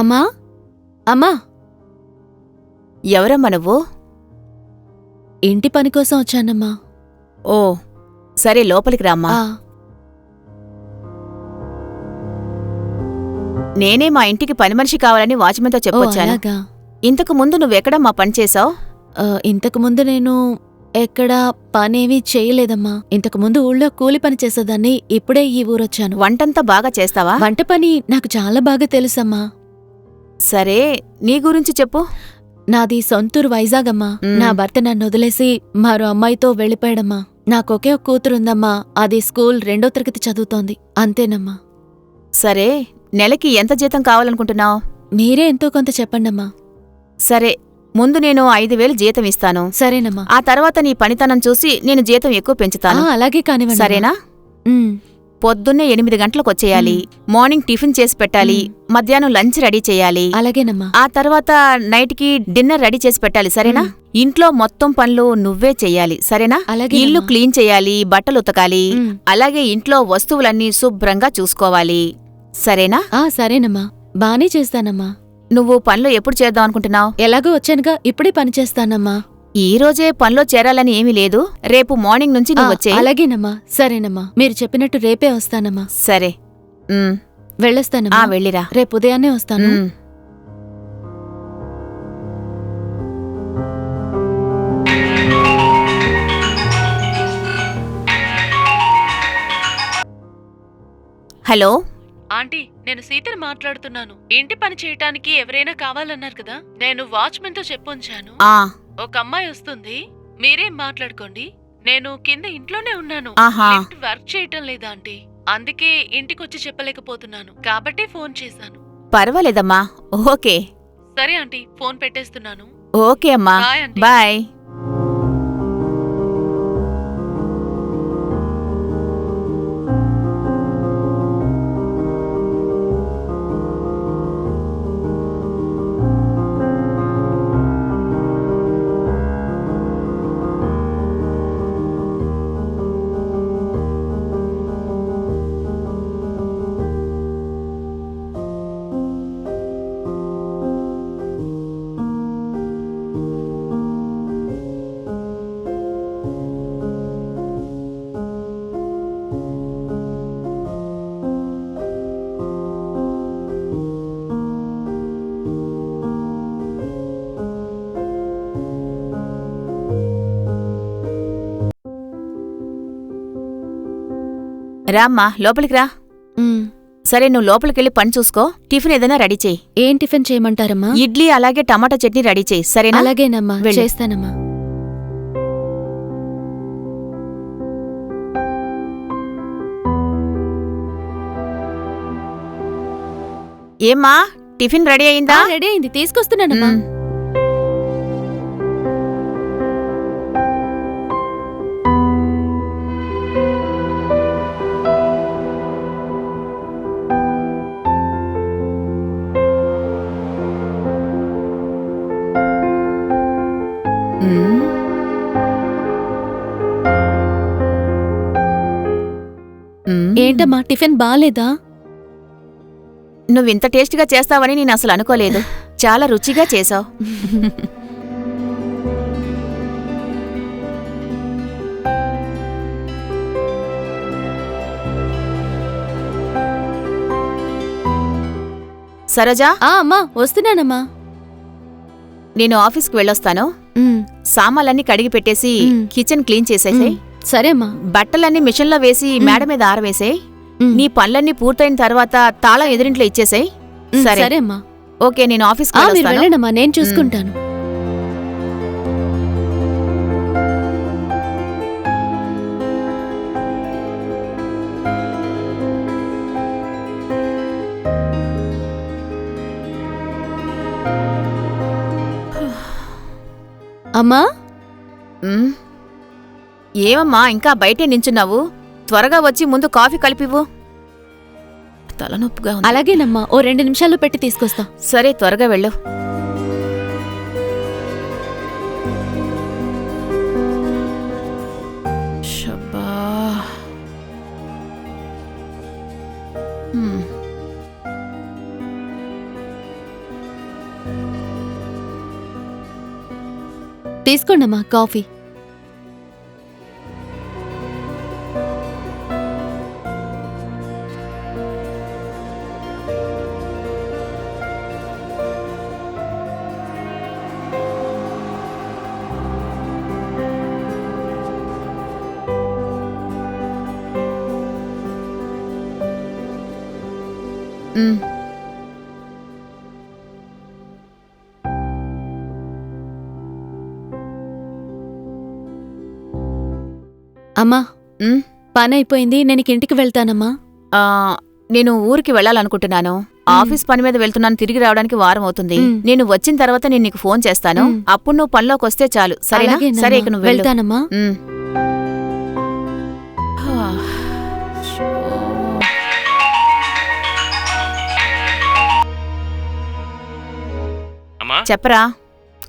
అమ్మా అమ్మా. ఎవరమ్మా నువ్వు? ఇంటి పని కోసం వచ్చానమ్మా. ఓ సరే లోపలికి రామ్మా. ఆ, నేనే మా ఇంటికి పని మనిషి కావాలని వాచ్మెన్తో ఓ, చెప్పొచ్చాను అలాగా. ఇంతకు ముందు నువ్వెక్కడమ్మా పని చేసావు ఆ, ఇంతకు ముందు నేను ఎక్కడా పనేమీ చేయలేదమ్మా. ఇంతకు ముందు ఊళ్ళో కూలి పని చేసేదాన్ని ఇప్పుడే ఈ ఊరొచ్చాను. వంటంతా బాగా చేస్తావా? వంట పని నాకు చాలా బాగా తెలుసమ్మా. సరే నీ గురించి చెప్పు. నాది సొంతూరు వైజాగ్ అమ్మా. నా భర్త నన్ను వదిలేసి మరో అమ్మాయితో వెళ్ళిపోయాడమ్మా. నాకొకే ఒక కూతురుందమ్మా. అది స్కూల్ రెండో తరగతి చదువుతోంది. అంతేనమ్మా. సరే నెలకి ఎంత జీతం కావాలనుకుంటున్నావు? మీరే ఎంతో కొంత చెప్పండమ్మా. సరే ముందు నేను ఐదు వేలు జీతం ఇస్తాను. సరేనమ్మా. ఆ తర్వాత నీ పనితనం చూసి నేను జీతం ఎక్కువ పెంచుతాను. అలాగే కానివ్వండి సరేనా? పొద్దున్నే ఎనిమిది గంటలకు వచ్చేయాలి మార్నింగ్ టిఫిన్ చేసి పెట్టాలి. మధ్యాహ్నం లంచ్ రెడీ చేయాలి. అలాగేనమ్మా. ఆ తర్వాత నైట్కి డిన్నర్ రెడీ చేసి పెట్టాలి సరేనా? ఇంట్లో మొత్తం పనులు నువ్వే చెయ్యాలి సరేనా? అలాగేనమ్మా. ఇల్లు క్లీన్ చేయాలి బట్టలు ఉతకాలి. అలాగే ఇంట్లో వస్తువులన్నీ శుభ్రంగా చూసుకోవాలి. సరేనా? ఆ సరేనమ్మా. బానే చేస్తానమ్మా. నువ్వు పనులు ఎప్పుడు చేద్దాం అనుకుంటున్నావు? ఎలాగో వచ్చానుగా ఇప్పుడే పని చేస్తానమ్మా. ఈ రోజే పనిలో చేరాలని ఏమీ లేదు. రేపు మార్నింగ్ నుంచి నువ్వు వచ్చే అలాగేనమ్మా. సరేనమ్మా. మీరు చెప్పినట్టు రేపే వస్తానమ్మా. సరే. ఉమ్, ఆ వెళ్ళొస్తానమ్మా వెళ్ళిరా. రేపు ఉదయాన్నే వస్తాను. ఉమ్. హలో. ఆంటీ నేను సీతని మాట్లాడుతున్నాను. ఇంటి పని చేయటానికి ఎవరైనా కావాలన్నారు కదా? నేను వాచ్మెన్తో చెప్పొంచాను. ఆ. ఒక అమ్మాయి వస్తుంది. మీరేం మాట్లాడుకోండి. నేను కింద ఇంట్లోనే ఉన్నాను. ఆహా. లిఫ్ట్ వర్క్ చేయటం లేదా ఆంటీ? అందుకే ఇంటికొచ్చి చెప్పలేకపోతున్నాను. కాబట్టి ఫోన్ చేశాను. పర్వాలేదమ్మా. ఓకే. సరే ఆంటీ. ఫోన్ పెట్టేస్తున్నాను. ఓకే అమ్మా. Bye aunty. బాయ్. రామ్మా లోపలికి రా. సరే నువ్వు లోపలికెళ్ళి పని చూసుకో. టిఫిన్ ఏదైనా రెడీ చేయి. ఏం టిఫిన్ చేయమంటారమ్మా? ఇడ్లీ అలాగే టమాటా చట్నీ రెడీ చేయి. సరేనా? అలాగేనమ్మా వెళ్ళు. చేస్తానమ్మా. ఏమ్మా టిఫిన్ రెడీ అయిందా? రెడీ అయింది. తీసుకొస్తున్నానమ్మా. ఏంటమ్మా? టిఫిన్ బాలేదా? నువ్వింత టేస్ట్గా చేస్తావని నేను అసలు అనుకోలేదు. చాలా రుచిగా చేసావు. సరోజా? ఆ అమ్మా వస్తున్నానమ్మా. నేను ఆఫీస్కి వెళ్ళొస్తాను. సామాన్లన్నీ కడిగి పెట్టేసి. Kitchen clean చేసేసాయి. ఉమ్, సరే అమ్మా బట్టలన్నీ మిషన్లో వేసి మేడ మీద ఆరవేసాయి ఉమ్, నీ పనులన్నీ పూర్తయిన తర్వాత తాళం ఎదురింట్లో ఇచ్చేసాయి సరే సరే. అమ్మా ఓకే నేను ఆఫీస్కి ఆ, మీరు వెళ్ళొస్తాను. వెళ్ళండమ్మా నేను చూసుకుంటాను. అమ్మా. ఏమమ్మా ఇంకా బయటే నించున్నావు? త్వరగా వచ్చి ముందు కాఫీ కలిపివు తలనొప్పిగా అలాగేనమ్మా ఓ రెండు నిమిషాలు పెట్టి తీసుకొస్తా. సరే త్వరగా వెళ్ళు. తీసుకోండమ్మా కాఫీ. అమ్మా. ఉమ్, పని అయిపోయింది నేను ఇక ఇంటికి వెళ్తానమ్మా. ఆ, నేను ఊరికి వెళ్ళాలనుకుంటున్నాను. ఆఫీస్ పని మీద వెళ్తున్నాను. తిరిగి రావడానికి వారం అవుతుంది. మ్. నేను వచ్చిన తర్వాత నేను నీకు ఫోన్ చేస్తాను. మ్. అప్పుడు నువ్వు పనిలోకి వస్తే చాలు. సరేనా? అలాగేనమ్మా. సరే ఇక నువ్వు వెళ్ళు. వెళ్తానమ్మా. మ్. చెప్పరా?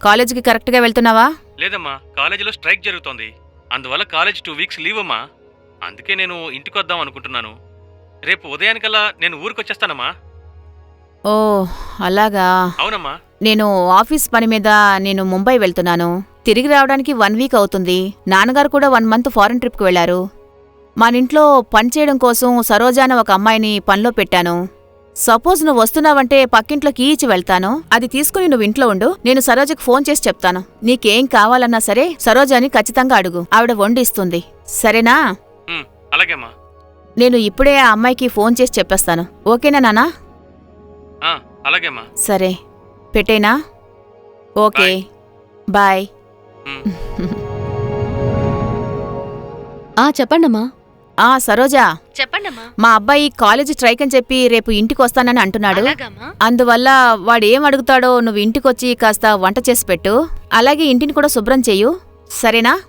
కాలేజీకి కరెక్ట్గా వెళ్తున్నావా? లేదమ్మా కాలేజీలో స్ట్రైక్ జరుగుతోంది. అందువల్ల కాలేజ్ టూ వీక్స్ లీవ్ అమ్మా అందుకే నేను ఇంటికి వద్దాం అనుకుంటున్నాను. రేపు ఉదయానికల్లా నేను ఊరికి వచ్చేస్తానమ్మా ఓ అలాగా. అవునమ్మా. నేను ఆఫీస్ పని మీద నేను ముంబై వెళ్తున్నాను. తిరిగి రావడానికి వన్ వీక్ అవుతుంది. నాన్నగారు కూడా వన్ మంత్ ఫారెన్ ట్రిప్కి వెళ్ళారు మన ఇంట్లో పని చేయడం కోసం సరోజాన ఒక అమ్మాయిని పనిలో పెట్టాను. సపోజ్ నువ్వు వస్తున్నావంటే పక్కింట్లో కీ ఇచ్చి వెళ్తాను. అది తీసుకుని నువ్వు ఇంట్లో ఉండు. నేను సరోజకి ఫోన్ చేసి చెప్తాను. నీకేం కావాలన్నా సరే సరోజాని ఖచ్చితంగా అడుగు. ఆవిడ వండిస్తుంది. సరేనా? అలాగేమ్మా నేను ఇప్పుడే ఆ అమ్మాయికి ఫోన్ చేసి చెప్పేస్తాను. ఓకేనా నానా? అలాగేమ్మా సరే. పెట్టేనా? ఓకే. బాయ్. ఆ చెప్పండమ్మా. ఆ సరోజా. చెప్పండమ్మా. మా అబ్బాయి కాలేజీ స్ట్రైక్ అని చెప్పి రేపు ఇంటికి వస్తానని అంటున్నాడు. అందువల్ల వాడు ఏం అడుగుతాడో నువ్వు ఇంటికొచ్చి కాస్త వంట చేసి పెట్టు. అలాగే ఇంటిని కూడా శుభ్రం చెయ్యు సరేనా?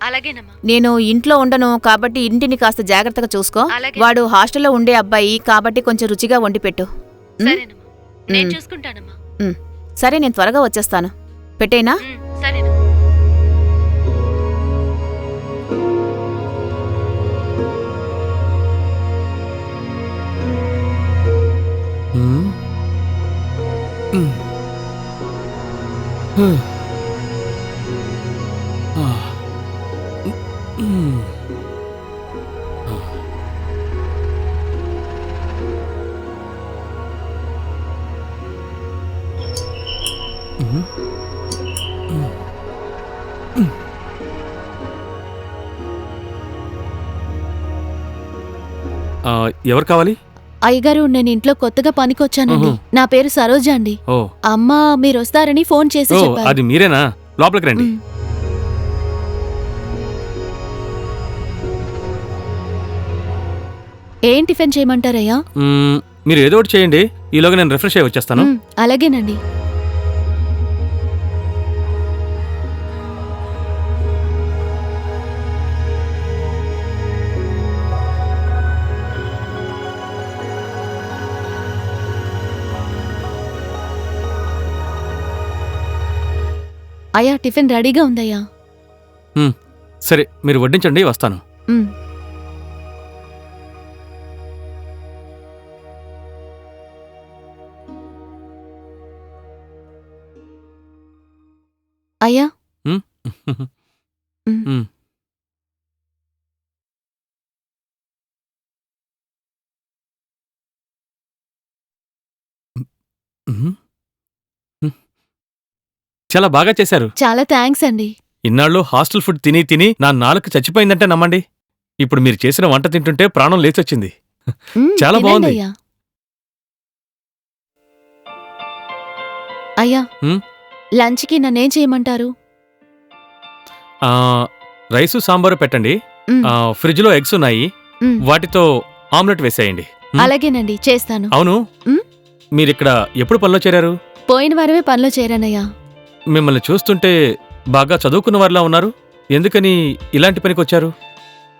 నేను ఇంట్లో ఉండను కాబట్టి ఇంటిని కాస్త జాగ్రత్తగా చూసుకో. వాడు హాస్టల్లో ఉండే అబ్బాయి కాబట్టి కొంచెం రుచిగా వండి పెట్టు. సరే నేను త్వరగా వచ్చేస్తాను. పెట్టేనా? ఎవరు కావాలి? అయ్యగారు నేను ఇంట్లో కొత్తగా పనికొచ్చానండి. నా పేరు సరోజ అండి. ఓ. అమ్మ మీరు వస్తారని ఫోన్ చేసి ఓ చెప్పారు. అది మీరేనా? లోపలికి రండి. మ్. ఏం టిఫిన్ చేయమంటారయ్యా? మ్మ్, మీరు ఏదో ఒకటి చేయండి. ఈలోగా నేను రిఫ్రెష్ అయ్యి వచ్చేస్తాను. మ్, అలాగేనండి. అయ్యా టిఫిన్ రెడీగా ఉందయ్యా సరే మీరు వడ్డించండి వస్తాను. అయ్యా. మ్మ్. మ్మ్. చాలా బాగా చేశారు. చాలా థ్యాంక్స్ అండి. ఇన్నాళ్ళు హాస్టల్ ఫుడ్ తిని తిని నా నాలుక చచ్చిపోయిందంటే నమ్మండి. ఇప్పుడు మీరు చేసిన వంట తింటుంటే ప్రాణం లేచొచ్చింది. మ్, చాలా తినండి బాగుంది. అయ్యా. అయ్యా మ్? లంచ్కి నన్నేం చేయమంటారు? ఆ, రైసు సాంబారు పెట్టండి. మ్, ఆ, ఫ్రిడ్జ్లో ఎగ్స్ ఉన్నాయి. వాటితో ఆమ్లెట్ వేసేయండి? అలాగేనండి చేస్తాను. అవును? మీరిక్కడ ఎప్పుడు పనిలో చేరారు? పోయిన వారమే పనిలో చేరానయ్యా. మిమ్మల్ని చూస్తుంటే బాగా చదువుకున్న వారిలా ఉన్నారు. ఎందుకని ఇలాంటి పనికి వచ్చారు?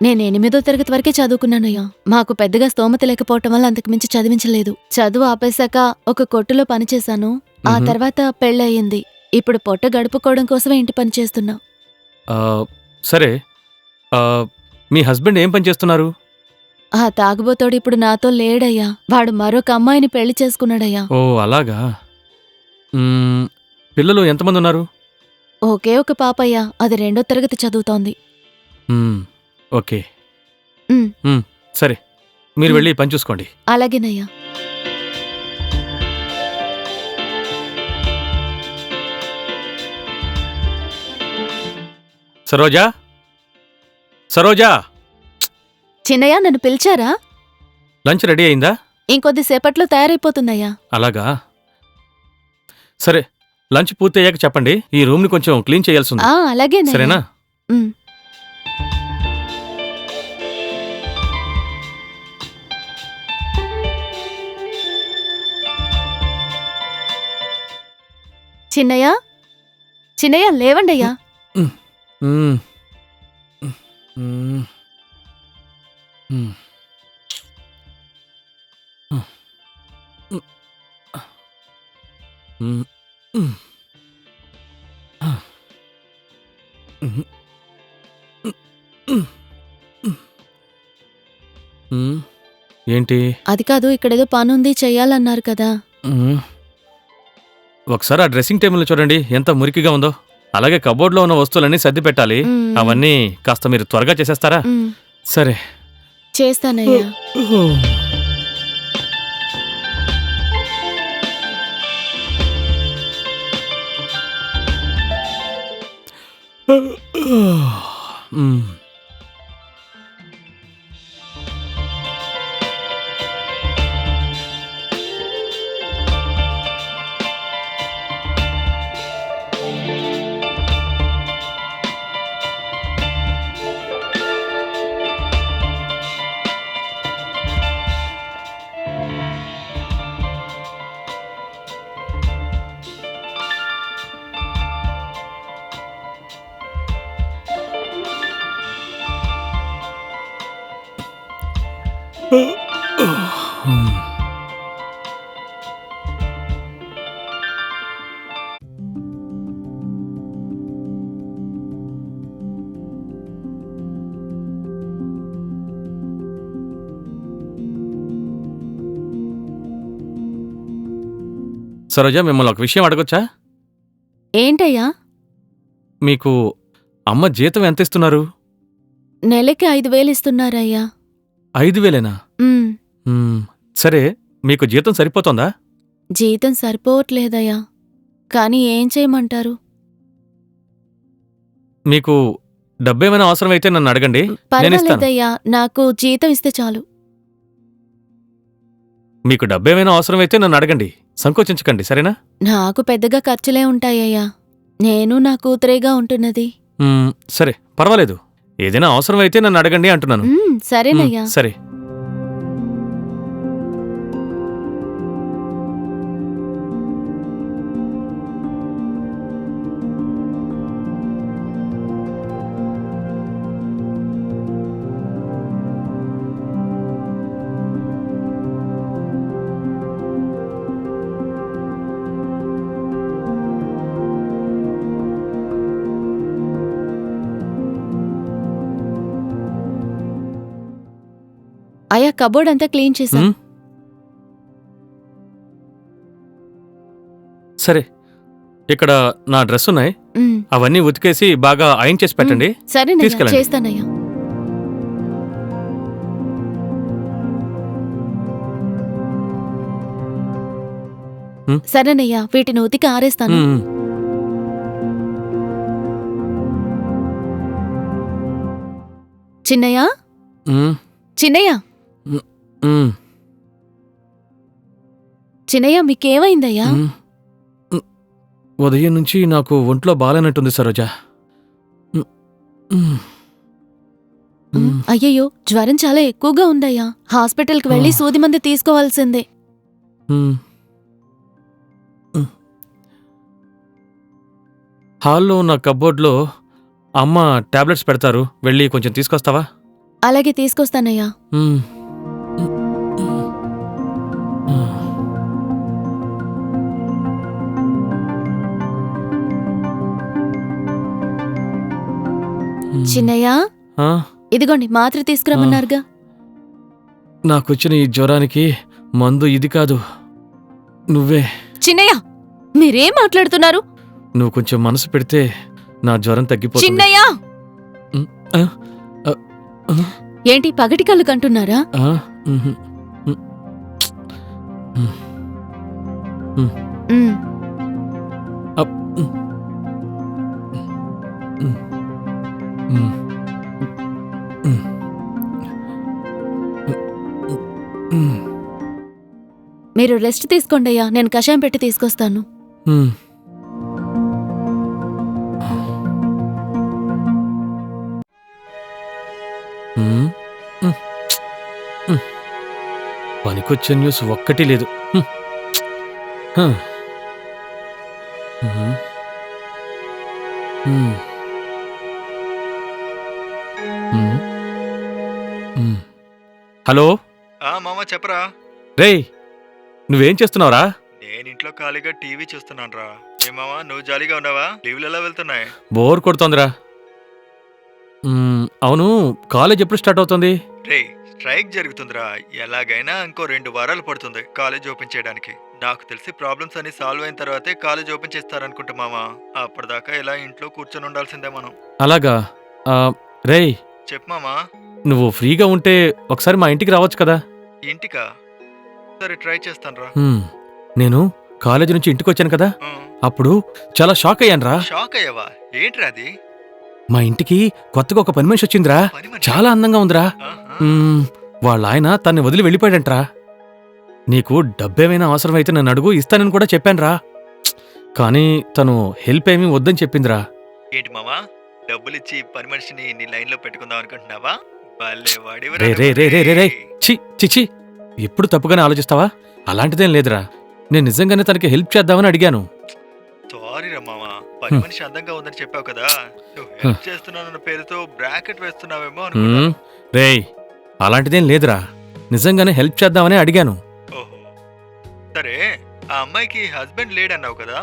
నేను ఎనిమిదో తరగతి వరకే చదువుకున్నానయ్యా. మాకు పెద్దగా స్తోమత లేకపోవటం వల్ల అంతకు మించి చదివించలేదు. చదువు ఆపేశాక ఒక కొట్టులో పనిచేశాను ఆ మ్హూ. తర్వాత పెళ్ళయింది ఇప్పుడు పొట్ట గడుపుకోవడం కోసమే ఇంటి పని చేస్తున్నా. ఆ, సరే. ఆ, మీ హస్బెండ్ ఏం పని చేస్తున్నారు? ఆ తాగుబోతోడు ఇప్పుడు నాతో లేడయ్యా. వాడు మరొక అమ్మాయిని పెళ్ళి చేసుకున్నాడయ్యా. ఓ అలాగా. మ్మ్, పిల్లలు ఎంతమంది ఉన్నారు? ఒకే ఒక పాపయ్యా. అది రెండో తరగతి చదువుతోంది. మ్మ్, ఓకే. మ్మ్, సరే. మీరు. వెళ్ళి పని చూసుకోండి. అలాగేనయ్యా. సరోజా? సరోజా? చిన్నయ్య నన్ను పిలిచారా? లంచ్ రెడీ అయిందా? ఇంకొద్దిసేపట్లో తయారైపోతుందయ్యా. అలాగా. సరే. లంచ్ పూర్తి అయ్యాక చెప్పండి ఈ రూమ్ని కొంచెం క్లీన్ చేయాల్సి ఉంది ఆ అలాగేనయ్యా సరేనా ఉమ్. చిన్నయ్య చిన్నయ్య లేవండయ్యా మ్మ్. మ్మ్. మ్మ్. మ్మ్. మ్మ్. ఏంటి? అది కాదు ఇక్కడేదో పనుంది చెయ్యాలన్నారు కదా. మ్మ్. ఒకసారి ఆ డ్రెస్సింగ్ టేబుల్ చూడండి ఎంత మురికిగా ఉందో. అలాగే కబోర్డ్లో ఉన్న వస్తువులన్నీ సర్ది పెట్టాలి. మ్మ్. అవన్నీ కాస్త మీరు త్వరగా చేసేస్తారా? సరే. చేస్తానయ్యా. 呃呃嗯。సరోజ మిమ్మల్ని ఒక విషయం అడగొచ్చా? ఏంటయ్యా? మీకు అమ్మ జీతం ఎంత ఇస్తున్నారు? నెలకి ఐదు వేలు ఇస్తున్నారయ్యా. ఐదు వేలేనా? ఉమ్, మ్మ్. సరే మీకు జీతం సరిపోతుందా? జీతం సరిపోవట్లేదయ్యా. కానీ ఏం చేయమంటారు? మీకు డబ్బేమైనా అవసరమైతే నన్ను అడగండి. నేను ఇస్తాను. పర్వాలేదయ్యా నాకు జీతం ఇస్తే చాలు. మీకు డబ్బేమైనా అవసరమైతే నన్ను అడగండి. సంకోచించకండి సరేనా? నాకు పెద్దగా ఖర్చులే ఉంటాయ్యా నేను నా కూతురేగా ఉంటున్నది. మ్మ్, సరే పర్వాలేదు. ఏదైనా అవసరమైతే నన్ను అడగండి అంటున్నాను. మ్మ్, సరేనయ్యా. సరే. అయ్యా కబోర్డ్ అంతా క్లీన్ మ్మ్. సరే ఇక్కడ నా డ్రెస్ ఉన్నాయి ఉమ్, అవన్నీ ఉతికేసి బాగా ఐన్ చేసి పెట్టండి సరేనయ్యా తీసుకెళ్ళండి. చేస్తానయ్యా ఉమ్. సరేనయ్యా వీటిని ఉతికి ఆరేస్తాను. చిన్నయ్య. చిన్నయ్య. చిన్నయ్య మీకేమైందయ్యా. ఉదయం నుంచి నాకు ఒంట్లో బాగాలేనట్టుంది సరోజ. అయ్యయ్యో జ్వరం చాలా ఎక్కువగా ఉందయ్యా. హాస్పిటల్కి వెళ్ళి. సూది మందు తీసుకోవాల్సిందే. హాల్లో ఉన్న కబోర్డ్లో అమ్మ టాబ్లెట్స్ పెడతారు. వెళ్ళి కొంచెం తీసుకొస్తావా? అలాగే తీసుకొస్తానయ్యా. చిన్నయ్య? ఆ, ఇదిగోండి మాత్ర తీసుకురమ్మన్నారుగా. నాకొచ్చిన ఈ జ్వరానికి మందు ఇది కాదు. నువ్వే. చిన్నయ్య మీరేం మాట్లాడుతున్నారు? నువ్వు కొంచెం మనసు పెడితే నా జ్వరం తగ్గిపోతుంది. చిన్నయ్య! ఆ, ఆ, ఆ, ఏంటి పగటి కళ్ళు కంటున్నారా? ఆ. ఉమ్. మీరు రెస్ట్ తీసుకోండి అయ్యా. నేను కషాయం పెట్టి తీసుకొస్తాను. పనికొచ్చే న్యూస్ ఒక్కటి లేదు. హలో? ఆ మామ చెప్పరా? రేయ్ నువ్వేం చేస్తున్నావురా? నేను ఇంట్లో ఖాళీగా టీవీ చూస్తున్నాను రా ఏ మామ నువ్వు జాలీగా ఉన్నావా? లీవ్లు ఎలా వెళ్తున్నాయి? బోర్ కొడుతోందిరా. అవును కాలేజ్ ఎప్పుడు స్టార్ట్ అవుతుంది? రే స్ట్రైక్ జరుగుతుందిరా. ఎలాగైనా ఇంకో రెండు వారాలు పడుతుంది కాలేజ్ ఓపెన్ చేయడానికి. నాకు తెలిసి ప్రాబ్లమ్స్ అన్ని సాల్వ్ అయిన తర్వాతే కాలేజ్ ఓపెన్ చేస్తారనుకుంటా మామ. అప్పటిదాకా ఇలా ఇంట్లో కూర్చొని ఉండాల్సిందే మనం. అలాగా? రేయ్. చెప్పు మామా. నువ్వు ఫ్రీగా ఉంటే ఒకసారి మా ఇంటికి రావచ్చు కదా? ఇంటికా? సరే ట్రై చేస్తాను రా హ్మ్, నేను కాలేజ్ నుంచి ఇంటికి వచ్చాను కదా? అప్పుడు చాలా షాక్ అయ్యానురా. షాక్ అయ్యావా? ఏంట్రా అది? మా ఇంటికి కొత్తగా ఒక పని మనిషి వచ్చిందిరా. పని మనిషి? చాలా అందంగా ఉందిరా. ఆహా. మ్మ్, వాళ్ళ ఆయన తన్ని వదిలి వెళ్ళిపోయాడంట్రా. నీకు డబ్బేమైనా అవసరమైతే నన్ను అడుగు ఇస్తానని కూడా చెప్పానురా. కానీ తను హెల్ప్ ఏమీ వద్దని చెప్పిందిరా. ఏంటి మామా? డబ్బులు ఇచ్చి పని మనిషిని నీ లైన్లో పెట్టుకుందాం అనుకుంటున్నావా? రే రే రే రే రే రే. చి ఎప్పుడు తప్పుగానే ఆలోచిస్తావా? అలాంటిదేం లేదురా. నేను నిజంగానే తనకి హెల్ప్ చేద్దామని అడిగాను. సారీ రా మామ. పని. మనిషి అందంగా ఉందని చెప్పావు కదా. నువ్వు హెల్ప్ చేస్తున్నానన్న పేరుతో బ్రాకెట్ వేస్తున్నావేమో అనుకున్నా రేయ్ అలాంటిదేం లేదురా. నిజంగానే హెల్ప్ చేద్దామని అడిగాను. ఓహో. సరే ఆ అమ్మాయికి హస్బెండ్ లేడన్నావు కదా?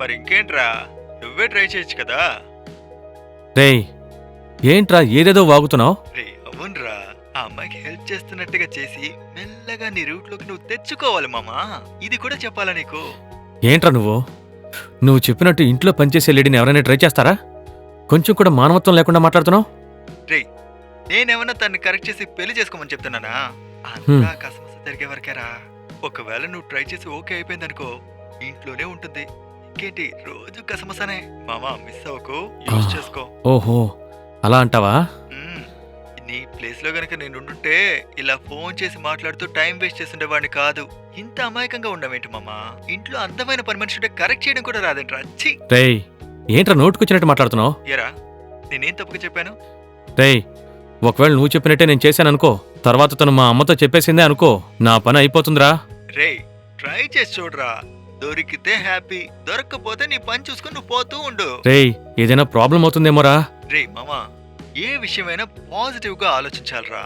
మరి ఇంకేంట్రా? నువ్వే ట్రై చేయొచ్చు కదా? రేయ్ ఏంట్రా ఏదేదో వాగుతున్నావు? రే అవునరా. ఆ అమ్మాయికి హెల్ప్ చేస్తున్నట్టుగా చేసి మెల్లగా నీ రూట్లోకి నువ్వు తెచ్చుకోవాలి మామా. ఇది కూడా చెప్పాలా నీకు? ఏంట్రా నువ్వు? నువ్వు చెప్పినట్టు ఇంట్లో పనిచేసే లేడీని ఎవరైనా ట్రై చేస్తారా? కొంచెం కూడా మానవత్వం లేకుండా మాట్లాడుతున్నావు? రే నేనేమన్నా తన్ని కరెక్ట్ చేసి పెళ్ళి చేసుకోమని చెప్తున్నానా. అంతా కసమస జరిగే వరకేరా. ఒకవేళ నువ్వు ట్రై చేసి ఓకే అయిపోయిందనుకో ఇంట్లోనే ఉంటుంది. ఇంకేంటి రోజు కసమసనే. మామా మిస్ అవ్వకు. యూజ్. చేసుకో. ఓహో. అలా అంటావా? మ్మ్. నీ ప్లేస్లో గనక నేను ఉండుంటే ఇలా ఫోన్ చేసి మాట్లాడుతూ టైం వేస్ట్ చేస్తుండేవాడిని కాదు. ఇంత అమాయకంగా ఉండవేంటి మామా? ఇంట్లో అందమైన పని మనిషి ఉంటే కరెక్ట్ చేయడం కూడా రాదేంట్రా? ఛీ! రేయ్ ఏంట్రా నోటుకొచ్చినట్టు మాట్లాడుతున్నావు? ఎరా నేనేం తప్పుగా చెప్పాను? రేయ్ ఒకవేళ నువ్వు చెప్పినట్టే నేను చేశాను అనుకో తర్వాత తను మా అమ్మతో చెప్పేసిందే అనుకో నా పని అయిపోతుందిరా. రే ట్రై చేసి చూడరా. దొరికితే హ్యాపీ దొరక్కపోతే నీ పని చూసుకుని నువ్వు పోతూ ఉండు. రేయ్ ఏదైనా ప్రాబ్లం అవుతుందేమోరా? రే మామా ఏ విషయమైనా పాజిటివ్గా ఆలోచించాలరా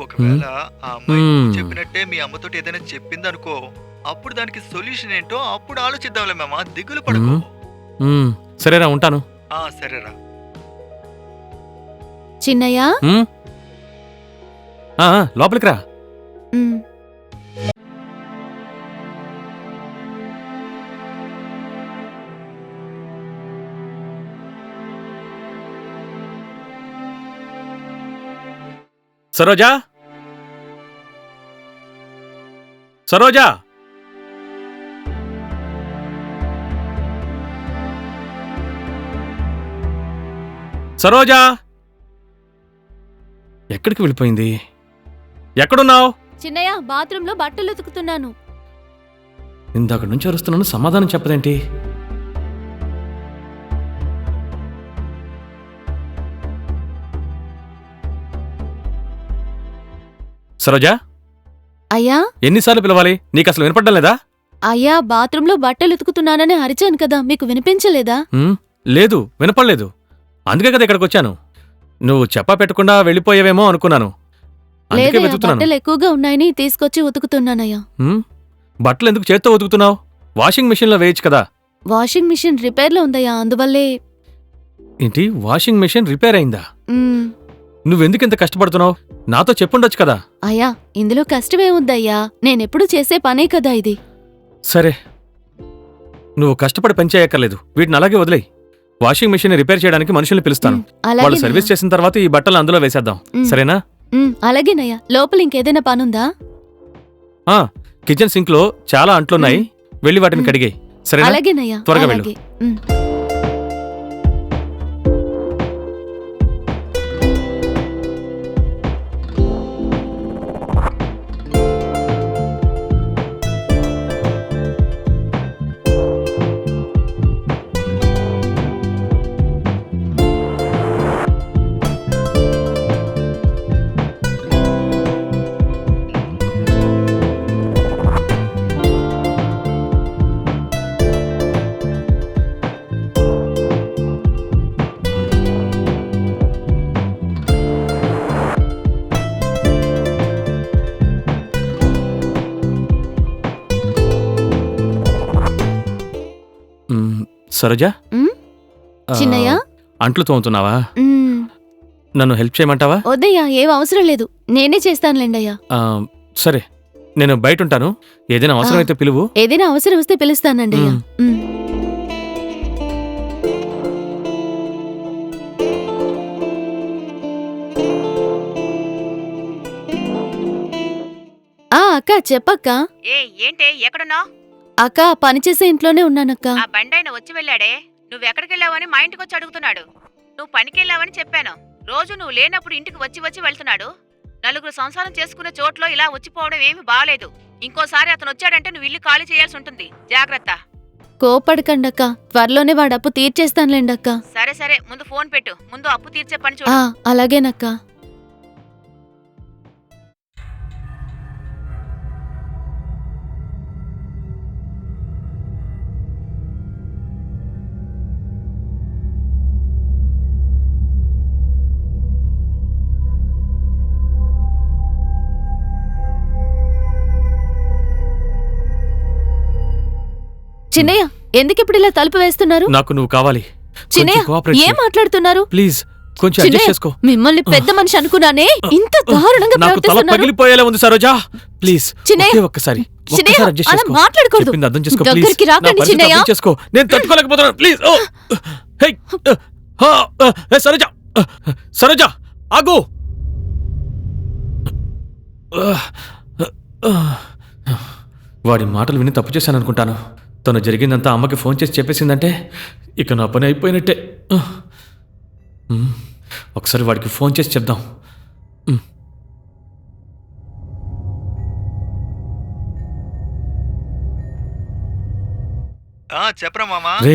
ఒకవేళ ఆ అమ్మాయి చెప్పినట్టే మీ అమ్మతోటి ఏదైనా చెప్పిందనుకో అప్పుడు దానికి సొల్యూషన్ ఏంటో అప్పుడు ఆలోచిద్దాంలే మామా దిగులు పడకు. సరేరా ఉంటాను. ఆ సరేరా. చిన్నయ్య? లోపలికి రా. సరోజా? సరోజా? సరోజా? ఎక్కడికి వెళ్ళిపోయింది? ఎక్కడున్నావు? చిన్నయ్య బాత్రూంలో బట్టలు ఉతుకుతున్నాను. ఇందాక నుంచి అరుస్తున్నాను సమాధానం చెప్పదేంటి? సరోజా? అయ్యా? ఎన్నిసార్లు పిలవాలి? నీకు అసలు వినపడ్డం లేదా? అయ్యా బాత్రూంలో బట్టలు ఉతుకుతున్నానని అరిచాను కదా మీకు వినిపించలేదా? ఉమ్, లేదు వినపడలేదు. అందుకే కదా ఇక్కడికి వచ్చాను నువ్వు చెప్పా పెట్టకుండా వెళ్ళిపోయావేమో అనుకున్నాను. అందుకే లేదయ్యా వెతుకుతున్నాను. బట్టలు ఎక్కువగా ఉన్నాయని తీసుకొచ్చి ఉతుకుతున్నానయ్యా. ఉమ్, బట్టలు ఎందుకు చేత్తో ఉతుకుతున్నావు? వాషింగ్ మెషిన్లో వేయచ్చు కదా. వాషింగ్ మిషన్ రిపేర్లో ఉందయ్యా అందువల్లే. ఏంటి వాషింగ్ మెషిన్ రిపేర్ అయిందా? నువ్వెందుకు ఇంత కష్టపడుతున్నావు? నాతో చెప్పుండొచ్చు కదా. అయ్యా ఇందులో కష్టమే ఉందయ్యా నేనెప్పుడు చేసే పనే కదా ఇది. సరే. నువ్వు కష్టపడి పనిచేయక్కర్లేదు వీటిని అలాగే వదిలేయి. వాషింగ్ మెషిన్ రిపేర్ చేయడానికి మనుషుల్ని పిలుస్తాను. అలాగే వాళ్ళు సర్వీస్ చేసిన తర్వాత ఈ బట్టలు అందులో వేసేద్దాం. సరేనా? అలాగేనయ్యా లోపల ఇంకేదైనా పనుందా? ఆ కిచెన్ సింక్లో చాలా అంట్లున్నాయి. వెళ్ళి వాటిని ఉమ్. కడిగే సరేనా? అలాగేనయ్యా త్వరగా వెళ్ళు. అలాగే ఉమ్. సరోజా? ఉమ్, ఆ, చిన్నయ్య? అంట్లు తోముతున్నావా? నన్ను హెల్ప్ చేయమంటావా? వద్దయ్యా ఏం అవసరం లేదు. నేనే చేస్తానులేండి అయ్యా. ఆ, సరే నేను బయట ఉంటాను ఏదైనా అవసరం. అయితే పిలువు. ఏదైనా అవసరం వస్తే పిలుస్తానండి అయ్యా. ఆ అక్క చెప్పక్క. ఏ ఏంటే ఎక్కడున్నావు? అక్క పనిచేసే ఇంట్లోనే ఉన్నానక్క. ఆ బండాయన వచ్చి వెళ్ళాడే. నువ్వెక్కడికెళ్ళావని మా ఇంటికి వచ్చి అడుగుతున్నాడు. నువ్వు పనికెళ్ళావని చెప్పాను. రోజు నువ్వు లేనప్పుడు ఇంటికి వచ్చి వచ్చి వెళ్తున్నాడు. నలుగురు సంసారం చేసుకునే చోట్లో ఇలా వచ్చిపోవడం ఏమీ బాలేదు. ఇంకోసారి అతను వచ్చాడంటే నువ్వు ఇల్లు ఖాళీ చేయాల్సి ఉంటుంది. జాగ్రత్త. కోపడకండి అక్క త్వరలోనే వాడు అప్పు తీర్చేస్తానులేండి అక్క సరే సరే. ముందు ఫోన్ పెట్టు. ముందు అప్పు తీర్చే పని ఆ చూడు అలాగేనక్క. చిన్నయ్య ఎందుకు ఇప్పుడు ఇలా తలుపు వేస్తున్నారు? నాకు నువ్వు కావాలి. చిన్నయ్య ఏం. మాట్లాడుతున్నారు? ప్లీజ్ కొంచెం అడ్జస్ట్ చేసుకో. మిమ్మల్ని పెద్ద మనిషి అనుకున్నానే ఇంత దారుణంగా నాకు తల పగిలిపోయేలా ఉంది సరోజా. ప్లీజ్ చిన్నయ్య, ఒకే ఒక్కసారి చిన్నయ్య, అలా చేసుకో. మాట్లాడకూడదు. చెప్పింది అర్థం చేసుకో ప్లీజ్. దగ్గరికి రాకండి చిన్నయ్య. చేసుకో. నేను తట్టుకోలేకపోతున్నాను. ప్లీజ్ ఓ హే హా, సరోజా. సరోజా ఆగు. వాడి మాటలు విని తప్పు చేశాను అనుకుంటాను తను జరిగిందంతా అమ్మకి ఫోన్ చేసి చెప్పేసిందంటే ఇక నా పని అయిపోయినట్టే. ఒకసారి వాడికి ఫోన్ చేసి చెప్దాం. చెప్పరా మామా? రే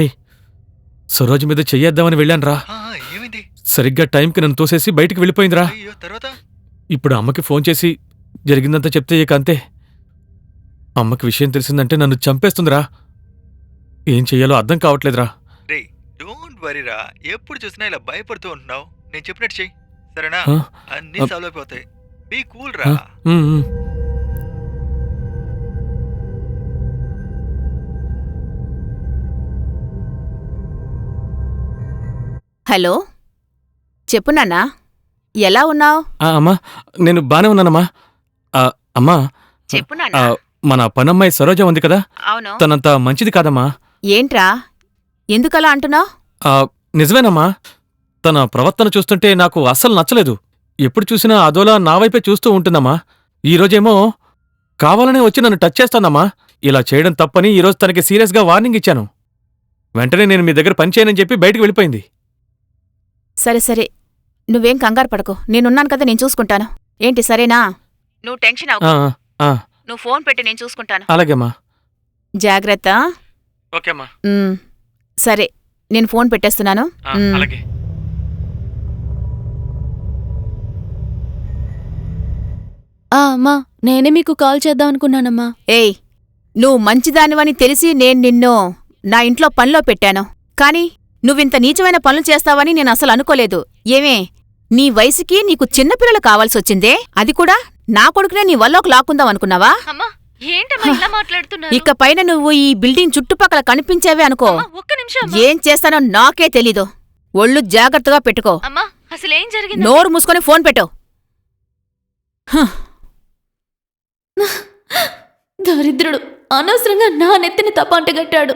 సరోజు మీద చెయ్యేద్దామని వెళ్ళాను రా సరిగ్గా టైంకి నన్ను తోసేసి బయటికి వెళ్ళిపోయిందిరా. తర్వాత? ఇప్పుడు అమ్మకి ఫోన్ చేసి జరిగిందంతా చెప్తే ఇక అంతే. అమ్మకి విషయం తెలిసిందంటే నన్ను చంపేస్తుందిరా. ఏం చెయ్యాలో అర్థం కావట్లేదురా. రే డోంట్ వరీరా. ఎప్పుడు చూసినా ఇలా భయపడుతూ ఉంటున్నావు. నేను చెప్పినట్టు చెయ్యి. సరేనా? ఆ, అన్నీ సాల్వ్ అయిపోతాయి. బీ కూల్ రా. ఆ, ఉమ్, ఉమ్. హలో? చెప్పు నాన్నా. ఎలా ఉన్నావు? ఆ, అమ్మా నేను బానే ఉన్నానమ్మా. ఆ, అమ్మా చెప్పు ఆ, మన పనమ్మాయి సరోజ ఉంది కదా. అవును. తనంత మంచిది కాదమ్మా. ఏంట్రా? ఎందుకలా అంటున్నావు? ఆ, నిజమేనమ్మా. తన ప్రవర్తన చూస్తుంటే నాకు అస్సలు నచ్చలేదు. ఎప్పుడు చూసినా అదోలా నా వైపే చూస్తూ ఉంటుందమ్మా. ఈరోజేమో కావాలనే వచ్చి నన్ను టచ్ చేస్తోందమ్మా ఇలా చేయడం తప్పని ఈరోజు తనకి సీరియస్గా వార్నింగ్ ఇచ్చాను. వెంటనే నేను మీ దగ్గర పని చేయనని చెప్పి బయటికి వెళ్ళిపోయింది. సరే సరే. నువ్వేం కంగారు పడకు. నేనున్నాను కదా నేను చూసుకుంటాను. ఏంటి సరేనా? నువ్వు టెన్షన్ అవ్వకు. ఆ, ఆ, నువ్వు ఫోన్ పెట్టి నేను చూసుకుంటాను. అలాగేమ్మా. జాగ్రత్త. ఓకే అమ్మా. ఉమ్, సరే నేను ఫోన్ పెట్టేస్తున్నాను. అలాగే. ఆ అమ్మా నేనే మీకు కాల్ చేద్దాం అనుకున్నానమ్మా. ఏయ్ నువ్వు మంచిదానివని తెలిసి నేను నిన్ను నా ఇంట్లో పనిలో పెట్టాను. కాని నువ్వింత నీచమైన పనులు చేస్తావని నేను అసలు అనుకోలేదు. ఏమే నీ వయసుకి నీకు చిన్నపిల్లలు కావాల్సొచ్చిందే? అది కూడా నా కొడుకునే నీ వల్లోకి లాక్కుందాం అనుకున్నావా? అమ్మా ఏంటమ్మా ఇలా మాట్లాడుతున్నారు? ఇక పైన నువ్వు ఈ బిల్డింగ్ చుట్టుపక్కల కనిపించేవే అనుకో. ఒక్క నిమిషం ఏం చేస్తానో నాకే తెలీదు. ఒళ్ళు జాగ్రత్తగా పెట్టుకో. అమ్మా అసలు ఏం జరిగింది? నోరు మూసుకొని ఫోన్ పెట్టు. దరిద్రుడు. అనవసరంగా నా నెత్తిని తప్ప అంటగట్టాడు